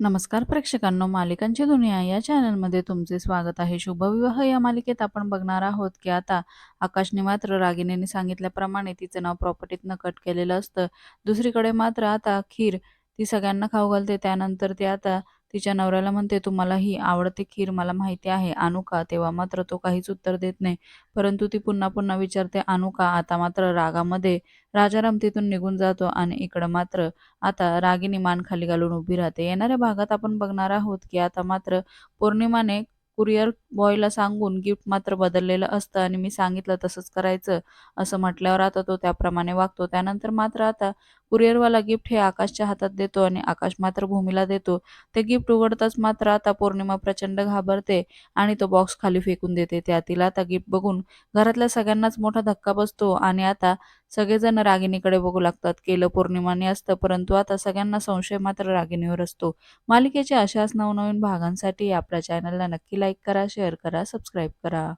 नमस्कार प्रेक्षकांनो मालिकांची दुनिया या चॅनलमध्ये तुमचे स्वागत आहे. शुभविवाह या मालिकेत आपण बघणार आहोत की आता आकाशने मात्र रागिनीने सांगितल्याप्रमाणे तिचं नाव प्रॉपर्टीतनं कट केलेलं असतं. दुसरीकडे मात्र आता खीर ती सगळ्यांना खाऊ घालते. त्यानंतर ती आता तिच्या नवऱ्याला म्हणते तुम्हाला ही आवडते खीर मला माहिती आहे आणू का तेव्हा मात्र तो काहीच उत्तर देत नाही. परंतु ती पुन्हा पुन्हा विचारते आणू का आता मात्र रागामध्ये राजाराम तिथून निघून जातो आणि इकडं मात्र आता रागिनी मान खाली घालून उभी राहते. येणाऱ्या भागात आपण बघणार आहोत की आता मात्र पौर्णिमाने कुरिअर बॉयला सांगून गिफ्ट मात्र बदललेलं असतं आणि मी सांगितलं तसंच करायचं असं म्हटल्यावर आता तो त्याप्रमाणे वागतो. त्यानंतर मात्र आता कुरिअरवाला गिफ्ट हे आकाशच्या हातात देतो आणि आकाश मात्र भूमीला देतो. ते गिफ्ट उघडताच मात्र आता पौर्णिमा प्रचंड घाबरते आणि तो बॉक्स खाली फेकून देते. त्यातील आता गिफ्ट बघून घरातल्या सगळ्यांनाच मोठा धक्का बसतो आणि आता सगळेजण रागिणीकडे बघू लागतात. केलं पौर्णिमाने असतं परंतु आता सगळ्यांना संशय मात्र रागिणीवर असतो. मालिकेच्या अशाच नवनवीन भागांसाठी आपल्या चॅनलला नक्की लाईक करा शेअर करा सबस्क्राईब करा.